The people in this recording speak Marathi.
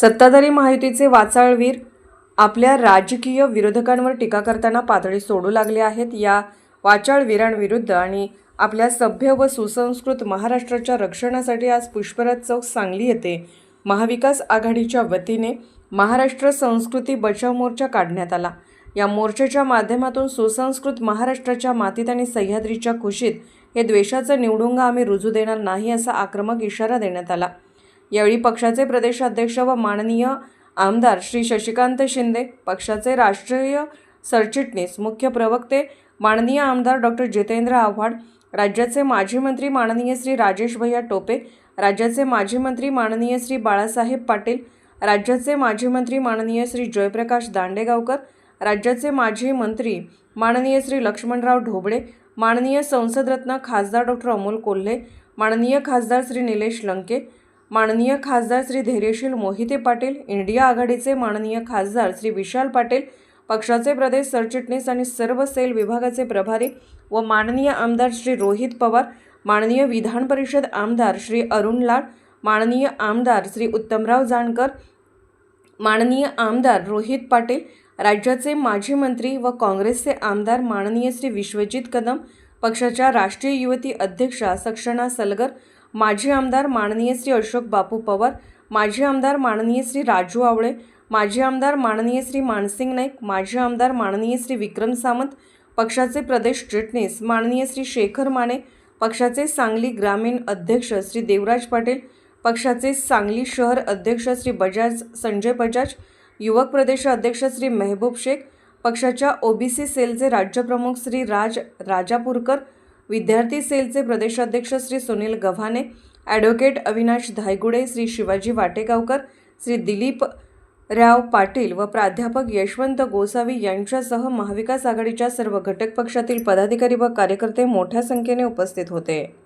सत्ताधारी महायुतीचे वाचाळवीर आपल्या राजकीय विरोधकांवर टीका करताना पातळी सोडू लागले आहेत. या वाचाळवीरांविरुद्ध आणि आपल्या सभ्य व सुसंस्कृत महाराष्ट्राच्या रक्षणासाठी आज पुष्पराज चौक सांगली येथे महाविकास आघाडीच्या वतीने महाराष्ट्र संस्कृती बचाव मोर्चा काढण्यात आला. या मोर्चाच्या माध्यमातून सुसंस्कृत महाराष्ट्राच्या मातीत आणि सह्याद्रीच्या खुशीत हे द्वेषाचं निवडुंगा आम्ही रुजू देणार नाही असा आक्रमक इशारा देण्यात आला. यावेळी पक्षाचे प्रदेशाध्यक्ष व माननीय आमदार श्री शशिकांत शिंदे पक्षाचे राष्ट्रीय सरचिटणीस मुख्य प्रवक्ते माननीय आमदार डॉक्टर जितेंद्र आव्हाड राज्याचे माजी मंत्री माननीय श्री राजेश भैया टोपे राज्याचे माजी मंत्री माननीय श्री बाळासाहेब पाटील राज्याचे माजी मंत्री माननीय श्री जयप्रकाश दांडेगावकर राज्याचे माजी मंत्री माननीय श्री लक्ष्मणराव ढोबळे माननीय संसदरत्न खासदार डॉक्टर अमोल कोल्हे माननीय खासदार श्री निलेश लंके माननीय खासदार श्री धैर्यशील मोहिते पाटील इंडिया आघाडीचे माननीय खासदार श्री विशाल पाटील पक्षाचे प्रदेश सरचिटणीस आणि सर्व सेल विभागाचे प्रभारी व माननीय आमदार श्री रोहित पवार माननीय विधान परिषद आमदार श्री अरुण लाड माननीय आमदार श्री उत्तमराव जानकर माननीय आमदार रोहित पाटील राज्याचे माजी मंत्री व काँग्रेसचे आमदार माननीय श्री विश्वजित कदम पक्षाच्या राष्ट्रीय युवती अध्यक्षा सक्षणा सलगर माजी आमदार माननीय श्री अशोक बापू पवार माजी आमदार माननीय श्री राजू आवळे माजी आमदार माननीय श्री मानसिंग नाईक माजी आमदार माननीय श्री विक्रम सावंत पक्षाचे प्रदेश चिटणीस माननीय श्री शेखर माने पक्षाचे सांगली ग्रामीण अध्यक्ष श्री देवराज पाटील पक्षाचे सांगली शहर अध्यक्ष श्री बजाज संजय बजाज युवक प्रदेश अध्यक्ष श्री मेहबूब शेख पक्षाच्या ओबीसी सेलचे राज्यप्रमुख श्री राज राजापूरकर विद्यार्थी सेलचे प्रदेशाध्यक्ष श्री सुनील गव्हाणे ॲडव्होकेट अविनाश धायगुडे श्री शिवाजी वाटेगावकर श्री दिलीप राव पाटील व प्राध्यापक यशवंत गोसावी यांच्यासह महाविकास आघाडीच्या सर्व घटक पक्षातील पदाधिकारी व कार्यकर्ते मोठ्या संख्येने उपस्थित होते.